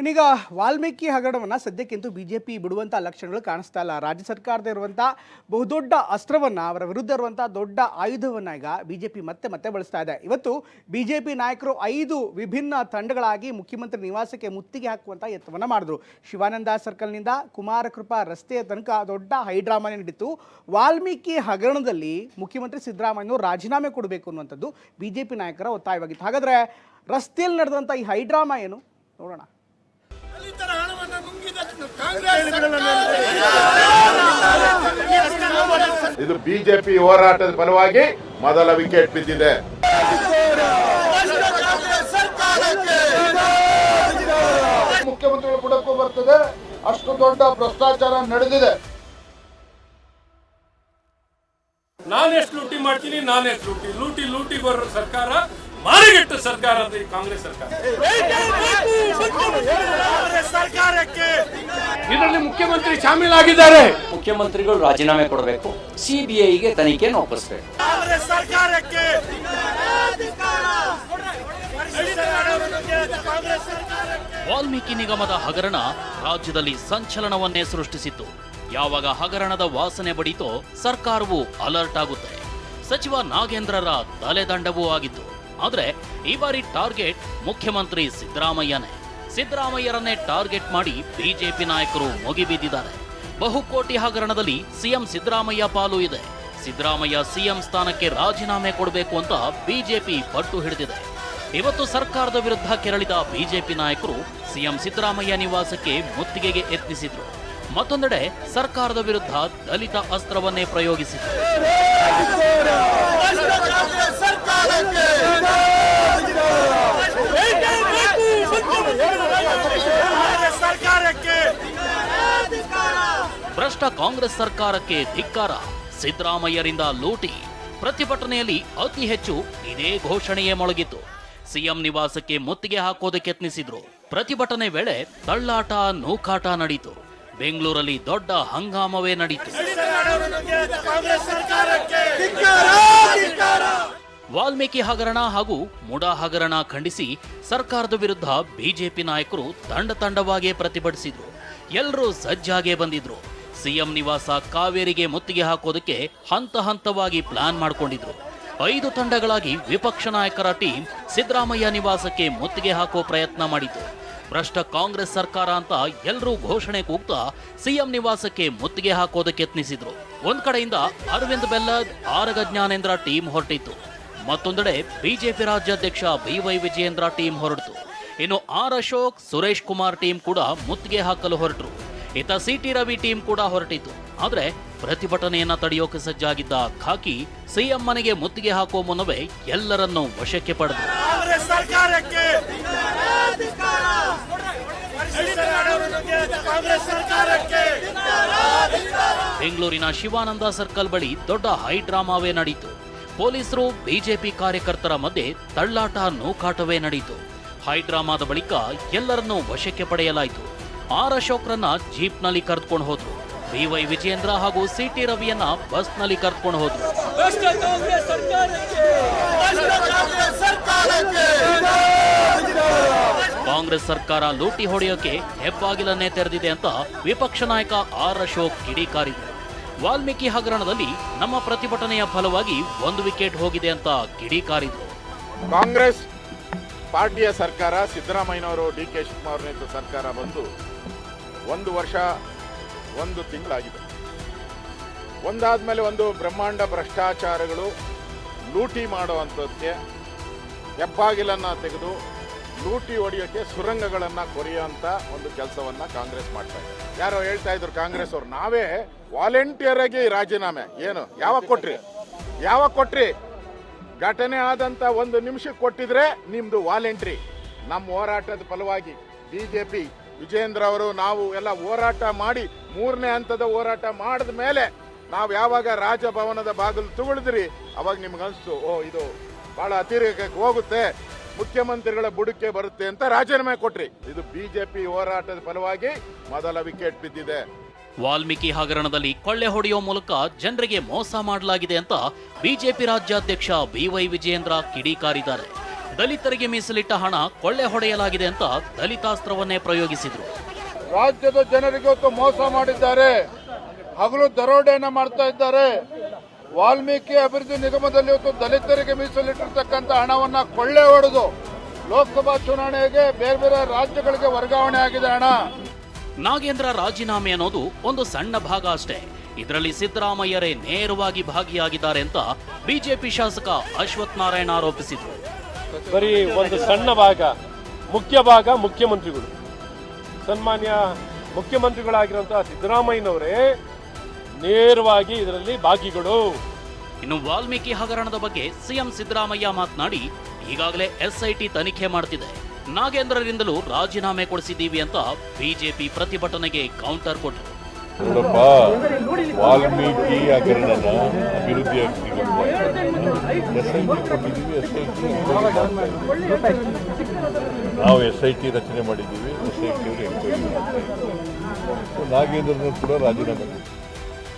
ಇನ್ನೀಗ ವಾಲ್ಮೀಕಿ ಹಗರಣವನ್ನು ಸದ್ಯಕ್ಕಿಂತೂ ಬಿ ಜೆ ಪಿ ಬಿಡುವಂಥ ಲಕ್ಷಣಗಳು ಕಾಣಿಸ್ತಾ ಇಲ್ಲ. ರಾಜ್ಯ ಸರ್ಕಾರದ ಇರುವಂಥ ಬಹುದೊಡ್ಡ ಅಸ್ತ್ರವನ್ನು ಅವರ ವಿರುದ್ಧ ಇರುವಂಥ ದೊಡ್ಡ ಆಯುಧವನ್ನು ಈಗ ಬಿ ಜೆ ಪಿ ಮತ್ತೆ ಮತ್ತೆ ಬಳಸ್ತಾ ಇದೆ. ಇವತ್ತು ಬಿ ಜೆ ಪಿ ನಾಯಕರು ಐದು ವಿಭಿನ್ನ ತಂಡಗಳಾಗಿ ಮುಖ್ಯಮಂತ್ರಿ ನಿವಾಸಕ್ಕೆ ಮುತ್ತಿಗೆ ಹಾಕುವಂಥ ಯತ್ನವನ್ನು ಮಾಡಿದ್ರು. ಶಿವಾನಂದ ಸರ್ಕಲ್ನಿಂದ ಕುಮಾರಕೃಪಾ ರಸ್ತೆಯ ತನಕ ದೊಡ್ಡ ಹೈಡ್ರಾಮಾನೇ ನಡೀತು ವಾಲ್ಮೀಕಿ ಹಗರಣದಲ್ಲಿ ಮುಖ್ಯಮಂತ್ರಿ ಸಿದ್ದರಾಮಯ್ಯನವರು ರಾಜೀನಾಮೆ ಕೊಡಬೇಕು ಅನ್ನುವಂಥದ್ದು ಬಿ ಜೆ ಪಿ ನಾಯಕರ ಒತ್ತಾಯವಾಗಿತ್ತು. ಹಾಗಾದರೆ ರಸ್ತೆಯಲ್ಲಿ ನಡೆದಂಥ ಈ ಹೈಡ್ರಾಮಾ ಏನು? ನೋಡೋಣ. ದಲಿತರ ಹಣವನ್ನು ನುಂಗಿದ ಕಾಂಗ್ರೆಸ್ ಇದು ಬಿಜೆಪಿ ಹೋರಾಟದ ಫಲವಾಗಿ ಮೊದಲ ವಿಕೆಟ್ ಬಿದ್ದಿದೆ. ಮುಖ್ಯಮಂತ್ರಿಗಳ ಬುಡಕ್ಕೂ ಬರ್ತದೆ. ಅಷ್ಟು ದೊಡ್ಡ ಭ್ರಷ್ಟಾಚಾರ ನಡೆದಿದೆ. ನಾನೆಷ್ಟು ಲೂಟಿ ಮಾಡ್ತೀನಿ ನಾನೆಷ್ಟು ಲೂಟಿ. ಲೂಟಿ ಲೂಟಿ ಬರೋ ಸರ್ಕಾರ ಮಾರಿಗೆಟ್ಟ ಸರ್ಕಾರ ಅಂದ್ರೆ ಕಾಂಗ್ರೆಸ್ ಸರ್ಕಾರ. ಇದರಲ್ಲಿ ಮುಖ್ಯಮಂತ್ರಿ ಶಾಮೀಲಾಗಿದ್ದಾರೆ. ಮುಖ್ಯಮಂತ್ರಿಗಳು ರಾಜೀನಾಮೆ ಕೊಡಬೇಕು ಸಿಬಿಐಗೆ ತನಿಖೆಯನ್ನು ಒಪ್ಪಿಸಬೇಕು. ವಾಲ್ಮೀಕಿ ನಿಗಮದ ಹಗರಣ ರಾಜ್ಯದಲ್ಲಿ ಸಂಚಲನವನ್ನೇ ಸೃಷ್ಟಿಸಿತ್ತು. ಯಾವಾಗ ಹಗರಣದ ವಾಸನೆ ಬಡಿತೋ ಸರ್ಕಾರವು ಅಲರ್ಟ್ ಆಗುತ್ತೆ ಸಚಿವ ನಾಗೇಂದ್ರರ ತಲೆದಂಡವೂ ಆಗಿತ್ತು. ಆದ್ರೆ ಈ ಬಾರಿ ಟಾರ್ಗೆಟ್ ಮುಖ್ಯಮಂತ್ರಿ ಸಿದ್ದರಾಮಯ್ಯನೇ. ಸಿದ್ದರಾಮಯ್ಯರನ್ನೇ ಟಾರ್ಗೆಟ್ ಮಾಡಿ ಬಿಜೆಪಿ ನಾಯಕರು ಮುಗಿಬಿದ್ದಿದ್ದಾರೆ ಬಹುಕೋಟಿ ಹಗರಣದಲ್ಲಿ ಸಿಎಂ ಸಿದ್ದರಾಮಯ್ಯ ಪಾಲು ಇದೆ. ಸಿದ್ದರಾಮಯ್ಯ ಸಿಎಂ ಸ್ಥಾನಕ್ಕೆ ರಾಜೀನಾಮೆ ಕೊಡಬೇಕು ಅಂತ ಬಿಜೆಪಿ ಪಟ್ಟು ಹಿಡಿದಿದೆ. ಇವತ್ತು ಸರ್ಕಾರದ ವಿರುದ್ಧ ಕೆರಳಿದ ಬಿಜೆಪಿ ನಾಯಕರು ಸಿಎಂ ಸಿದ್ದರಾಮಯ್ಯ ನಿವಾಸಕ್ಕೆ ಮುತ್ತಿಗೆಗೆ ಯತ್ನಿಸಿದ್ರು. ಮತ್ತೊಂದೆಡೆ ಸರ್ಕಾರದ ವಿರುದ್ಧ ದಲಿತ ಅಸ್ತ್ರವನ್ನೇ ಪ್ರಯೋಗಿಸಿತು ಭ್ರಷ್ಟ ಕಾಂಗ್ರೆಸ್ ಸರ್ಕಾರಕ್ಕೆ ಧಿಕ್ಕಾರ. ಸಿದ್ದರಾಮಯ್ಯರಿಂದ ಲೂಟಿ. ಪ್ರತಿಭಟನೆಯಲ್ಲಿ ಅತಿ ಹೆಚ್ಚು ಇದೇ ಘೋಷಣೆಯೇ ಮೊಳಗಿತ್ತು. ಸಿಎಂ ನಿವಾಸಕ್ಕೆ ಮುತ್ತಿಗೆ ಹಾಕೋದಕ್ಕೆ ಯತ್ನಿಸಿದ್ರು. ಪ್ರತಿಭಟನೆ ವೇಳೆ ತಳ್ಳಾಟ ನೂಕಾಟ ನಡೀತು. ಬೆಂಗಳೂರಲ್ಲಿ ದೊಡ್ಡ ಹಂಗಾಮವೇ ನಡೀತು. ವಾಲ್ಮೀಕಿ ಹಗರಣ ಹಾಗೂ ಮುಡಾ ಹಗರಣ ಖಂಡಿಸಿ ಸರ್ಕಾರದ ವಿರುದ್ಧ ಬಿಜೆಪಿ ನಾಯಕರು ತಂಡ ತಂಡವಾಗಿ ಪ್ರತಿಭಟಿಸಿದ್ರು. ಎಲ್ಲರೂ ಸಜ್ಜಾಗೆ ಬಂದಿದ್ರು. ಸಿಎಂ ನಿವಾಸ ಕಾವೇರಿಗೆ ಮುತ್ತಿಗೆ ಹಾಕೋದಕ್ಕೆ ಹಂತ ಹಂತವಾಗಿ ಪ್ಲಾನ್ ಮಾಡಿಕೊಂಡಿದ್ರು. ಐದು ತಂಡಗಳಾಗಿ ವಿಪಕ್ಷ ನಾಯಕರ ಟೀಮ್ ಸಿದ್ದರಾಮಯ್ಯ ನಿವಾಸಕ್ಕೆ ಮುತ್ತಿಗೆ ಹಾಕೋ ಪ್ರಯತ್ನ ಮಾಡಿತು ಭ್ರಷ್ಟ ಕಾಂಗ್ರೆಸ್ ಸರ್ಕಾರ ಅಂತ ಎಲ್ಲರೂ ಘೋಷಣೆ ಕೂಗ್ತಾ ಸಿಎಂ ನಿವಾಸಕ್ಕೆ ಮುತ್ತಿಗೆ ಹಾಕೋದಕ್ಕೆ ಯತ್ನಿಸಿದ್ರು. ಒಂದ್ ಕಡೆಯಿಂದ ಅರವಿಂದ್ ಬೆಲ್ಲದ್, ಆರಗ ಜ್ಞಾನೇಂದ್ರ ಟೀಮ್ ಹೊರಟಿತ್ತು. ಮತ್ತೊಂದೆಡೆ ಬಿಜೆಪಿ ರಾಜ್ಯಾಧ್ಯಕ್ಷ ಬಿವೈ ವಿಜಯೇಂದ್ರ ಟೀಮ್ ಹೊರಡ್ತು. ಇನ್ನು ಆರ್ ಅಶೋಕ್, ಸುರೇಶ್ ಕುಮಾರ್ ಟೀಮ್ ಕೂಡ ಮುತ್ತಿಗೆ ಹಾಕಲು ಹೊರಟರು. ಸಿ ಸಿಟಿ ರವಿ ಟೀಮ್ ಕೂಡ ಹೊರಟಿತು ಆದರೆ ಪ್ರತಿಭಟನೆಯನ್ನ ತಡೆಯೋಕೆ ಸಜ್ಜಾಗಿದ್ದ ಖಾಕಿ ಸಿಎಂ ಮನೆಗೆ ಮುತ್ತಿಗೆ ಹಾಕುವ ಮುನ್ನವೇ ಎಲ್ಲರನ್ನೂ ವಶಕ್ಕೆ ಪಡೆದರು. ಬೆಂಗಳೂರಿನ ಶಿವಾನಂದ ಸರ್ಕಲ್ ಬಳಿ ದೊಡ್ಡ ಹೈ ಡ್ರಾಮಾವೇ ನಡೆಯಿತು ಪೊಲೀಸರು ಬಿಜೆಪಿ ಕಾರ್ಯಕರ್ತರ ಮಧ್ಯೆ ತಳ್ಳಾಟ ನೂಕಾಟವೇ ನಡೆಯಿತು ಹೈ ಡ್ರಾಮಾದ ಬಳಿಕ ಎಲ್ಲರನ್ನೂ ವಶಕ್ಕೆ ಪಡೆಯಲಾಯಿತು. ಆರ್ ಅಶೋಕ್ರನ್ನ ಜೀಪ್ನಲ್ಲಿ ಕರೆದುಕೊಂಡು ಹೋದ್ರು. ಬಿವೈ ವಿಜಯೇಂದ್ರ ಹಾಗೂ ಸಿಟಿ ರವಿಯನ್ನ ಬಸ್ನಲ್ಲಿ ಕರೆದುಕೊಂಡು ಹೋದ್ರು. ಕಾಂಗ್ರೆಸ್ ಸರ್ಕಾರ ಲೂಟಿ ಹೊಡೆಯೋಕೆ ಹೆಬ್ಬಾಗಿಲನ್ನೇ ತೆರೆದಿದೆ ಅಂತ ವಿಪಕ್ಷ ನಾಯಕ ಆರ್ ಅಶೋಕ್ ಕಿಡಿಕಾರಿದ್ರು ವಾಲ್ಮೀಕಿ ಹಗರಣದಲ್ಲಿ ನಮ್ಮ ಪ್ರತಿಭಟನೆಯ ಫಲವಾಗಿ ಒಂದು ವಿಕೆಟ್ ಹೋಗಿದೆ ಅಂತ ಕಿಡಿಕಾರಿದ್ರು ಕಾಂಗ್ರೆಸ್ ಪಾರ್ಟಿಯ ಸರ್ಕಾರ, ಸಿದ್ದರಾಮಯ್ಯನವರು, ಡಿ ಕೆ ಶಿವಕುಮಾರ್ ನೇತೃತ್ವ ಸರ್ಕಾರ ಬಂದು ಒಂದು ವರ್ಷ, ಒಂದು ತಿಂಗಳಾಗಿದೆ. ಒಂದಾದ್ಮೇಲೆ ಒಂದು ಬ್ರಹ್ಮಾಂಡ ಭ್ರಷ್ಟಾಚಾರಗಳು ಲೂಟಿ ಮಾಡುವಂಥದ್ದಕ್ಕೆ ಹೆಬ್ಬಾಗಿಲನ್ನು ತೆಗೆದು ಲೂಟಿ ಹೊಡೆಯೋಕ್ಕೆ ಸುರಂಗಗಳನ್ನು ಕೊರೆಯುವಂಥ ಒಂದು ಕೆಲಸವನ್ನ ಕಾಂಗ್ರೆಸ್ ಮಾಡ್ತಾ ಇದೆ. ಯಾರೋ ಹೇಳ್ತಾ ಇದ್ರು ಕಾಂಗ್ರೆಸ್ ಅವ್ರು, ನಾವೇ ವಾಲಂಟಿಯರ್ ಆಗಿ ರಾಜೀನಾಮೆ. ಏನು? ಯಾವಾಗ ಕೊಟ್ರಿ? ಯಾವಾಗ ಕೊಟ್ರಿ? ಘಟನೆ ಆದಂತ ಒಂದು ನಿಮಿಷಕ್ಕೆ ಕೊಟ್ಟಿದ್ರೆ ನಿಮ್ಮದು ವಾಲೆಂಟ್ರಿ ನಮ್ಮ ಹೋರಾಟದ ಫಲವಾಗಿ ಬಿಜೆಪಿ ವಿಜೇಂದ್ರ ಅವರು ನಾವು ಎಲ್ಲ ಹೋರಾಟ ಮಾಡಿ ಮೂರನೇ ಹಂತದ ಹೋರಾಟ ಮಾಡಿದ ಮೇಲೆ ನಾವು ಯಾವಾಗ ರಾಜಭವನದ ಬಾಗಿಲು ತುಗುಳಿದ್ರಿ ಅವಾಗ ನಿಮ್ಗೆ ಅನಿಸ್ತು ಓ ಇದು ಬಹಳ ಅತಿರೇಕಕ್ಕೆ ಹೋಗುತ್ತೆ ಮುಖ್ಯಮಂತ್ರಿಗಳ ಬುಡಕ್ಕೆ ಬರುತ್ತೆ ಅಂತ ರಾಜೀನಾಮೆ ಕೊಟ್ರಿ. ಇದು ಬಿಜೆಪಿ ಹೋರಾಟದ ಫಲವಾಗಿ ಮೊದಲ ವಿಕೆಟ್ ಬಿದ್ದಿದೆ. ವಾಲ್ಮೀಕಿ ಹಗರಣದಲ್ಲಿ ಕೊಳ್ಳೆ ಹೊಡೆಯುವ ಮೂಲಕ ಜನರಿಗೆ ಮೋಸ ಮಾಡಲಾಗಿದೆ ಅಂತ ಬಿಜೆಪಿ ರಾಜ್ಯಾಧ್ಯಕ್ಷ ಬಿವೈ ವಿಜಯೇಂದ್ರ ಕಿಡಿಕಾರಿದ್ದಾರೆ. ದಲಿತರಿಗೆ ಮೀಸಲಿಟ್ಟ ಹಣ ಕೊಳ್ಳೆ ಹೊಡೆಯಲಾಗಿದೆ ಅಂತ ದಲಿತಾಸ್ತ್ರವನ್ನೇ ಪ್ರಯೋಗಿಸಿದ್ರು. ರಾಜ್ಯದ ಜನರಿಗೆ ಮೋಸ ಮಾಡಿದ್ದಾರೆ. ಹಗಲು ದರೋಡೆಯನ್ನ ಮಾಡ್ತಾ ಇದ್ದಾರೆ. ವಾಲ್ಮೀಕಿ ಅಭಿವೃದ್ಧಿ ನಿಗಮದಲ್ಲಿ ಇವತ್ತು ದಲಿತರಿಗೆ ಮೀಸಲಿಟ್ಟಿರ್ತಕ್ಕಂಥ ಹಣವನ್ನ ಕೊಳ್ಳೆ ಹೊಡೆದು ಲೋಕಸಭಾ ಚುನಾವಣೆಗೆ ಬೇರೆ ಬೇರೆ ರಾಜ್ಯಗಳಿಗೆ ವರ್ಗಾವಣೆ ಆಗಿದೆ ಹಣ ನಾಗೇಂದ್ರ ರಾಜೀನಾಮೆ ಅನ್ನೋದು ಒಂದು ಸಣ್ಣ ಭಾಗ ಅಷ್ಟೇ. ಇದರಲ್ಲಿ ಸಿದ್ದರಾಮಯ್ಯರೇ ನೇರವಾಗಿ ಭಾಗಿಯಾಗಿದ್ದಾರೆ ಅಂತ ಬಿಜೆಪಿ ಶಾಸಕ ಅಶ್ವಥ್ ನಾರಾಯಣ ಆರೋಪಿಸಿದ್ರು. ಬರೀ ಒಂದು ಸಣ್ಣ ಭಾಗ ಮುಖ್ಯ ಭಾಗ ಮುಖ್ಯಮಂತ್ರಿಗಳು. ಸನ್ಮಾನ್ಯ ಮುಖ್ಯಮಂತ್ರಿಗಳಾಗಿರುವಂತಹ ಸಿದ್ದರಾಮಯ್ಯನವರೇ ನೇರವಾಗಿ ಇದರಲ್ಲಿ ಭಾಗಿಗಳು. ಇನ್ನು ವಾಲ್ಮೀಕಿ ಹಗರಣದ ಬಗ್ಗೆ ಸಿಎಂ ಸಿದ್ದರಾಮಯ್ಯ ಮಾತನಾಡಿ ಈಗಾಗಲೇ ಎಸ್ಐಟಿ ತನಿಖೆ ಮಾಡ್ತಿದೆ. ನಾಗೇಂದ್ರರಿಂದಲೂ ರಾಜೀನಾಮೆ ಕೊಡಿಸಿದ್ದೀವಿ ಅಂತ ಬಿಜೆಪಿ ಪ್ರತಿಭಟನೆಗೆ ಕೌಂಟರ್ ಕೊಟ್ಟರು. ನೋಡಪ್ಪ ವಾಲ್ಮೀಕಿ ಹಗರಣನ ಅಭಿವೃದ್ಧಿ ನಾವು ಎಸ್ ಐ ಟಿ ರಚನೆ ಮಾಡಿದ್ದೀವಿ ಎಸ್ ಐ ಟಿ ಎಂಕ್ವೈರಿ ನಾಗೇಂದ್ರನು ಕೂಡ ರಾಜೀನಾಮೆ.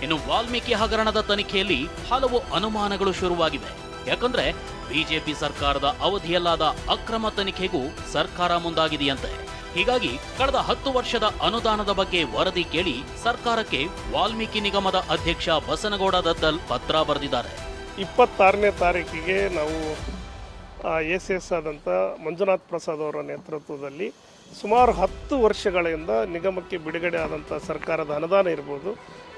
ಇನ್ನು ವಾಲ್ಮೀಕಿ ಹಗರಣದ ತನಿಖೆಯಲ್ಲಿ ಹಲವು ಅನುಮಾನಗಳು ಶುರುವಾಗಿವೆ. ಯಾಕಂದ್ರೆ ಬಿಜೆಪಿ ಸರ್ಕಾರದ ಅವಧಿಯಲ್ಲಾದ ಅಕ್ರಮ ತನಿಖೆಗೂ ಸರ್ಕಾರ ಮುಂದಾಗಿದೆಯಂತೆ. ಹೀಗಾಗಿ ಕಳೆದ ಹತ್ತು ವರ್ಷದ ಅನುದಾನದ ಬಗ್ಗೆ ವರದಿ ಕೇಳಿ ಸರ್ಕಾರಕ್ಕೆ ವಾಲ್ಮೀಕಿ ನಿಗಮದ ಅಧ್ಯಕ್ಷ ಬಸನಗೌಡ ದತ್ತಲ್ ಪತ್ರ ಬರೆದಿದ್ದಾರೆ. ಇಪ್ಪತ್ತಾರನೇ ತಾರೀಕಿಗೆ ನಾವು ಎ ಸಿ ಎಸ್ ಆದಂಥ ಮಂಜುನಾಥ್ ಪ್ರಸಾದ್ ಅವರ ನೇತೃತ್ವದಲ್ಲಿ ಸುಮಾರು ಹತ್ತು ವರ್ಷಗಳಿಂದ ನಿಗಮಕ್ಕೆ ಬಿಡುಗಡೆ ಆದಂಥ ಸರ್ಕಾರದ ಅನುದಾನ ಇರ್ಬೋದು.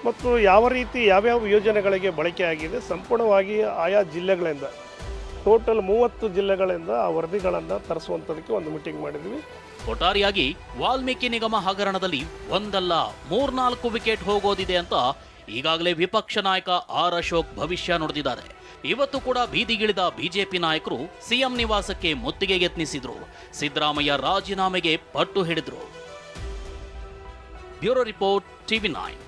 ಮತ್ತು ಯಾವ ರೀತಿ ಯಾವ್ಯಾವ ಯೋಜನೆಗಳಿಗೆ ಬಳಕೆ ಆಗಿದೆ ಸಂಪೂರ್ಣವಾಗಿ ಆಯಾ ಜಿಲ್ಲೆಗಳಿಂದ, ಟೋಟಲ್ ಮೂವತ್ತು ಜಿಲ್ಲೆಗಳಿಂದ ಆ ವರದಿಗಳನ್ನು ತರಿಸುವಂಥದಕ್ಕೆ ಒಂದು ಮೀಟಿಂಗ್ ಮಾಡಿದ್ವಿ. ಒಟ್ಟಾರೆಯಾಗಿ ವಾಲ್ಮೀಕಿ ನಿಗಮ ಹಗರಣದಲ್ಲಿ ಒಂದಲ್ಲ, ಮೂರ್ನಾಲ್ಕು ವಿಕೆಟ್ ಹೋಗೋದಿದೆ ಅಂತ ಈಗಾಗಲೇ ವಿಪಕ್ಷ ನಾಯಕ ಆರ್ ಅಶೋಕ್ ಭವಿಷ್ಯ ನುಡಿದಿದ್ದಾರೆ. ಇವತ್ತು ಕೂಡ ಬೀದಿಗಿಳಿದ ಬಿಜೆಪಿ ನಾಯಕರು ಸಿಎಂ ನಿವಾಸಕ್ಕೆ ಮುತ್ತಿಗೆ ಯತ್ನಿಸಿದ್ರು. ಸಿದ್ದರಾಮಯ್ಯ ರಾಜೀನಾಮೆಗೆ ಪಟ್ಟು ಹಿಡಿದ್ರು. Bureau report TV nine.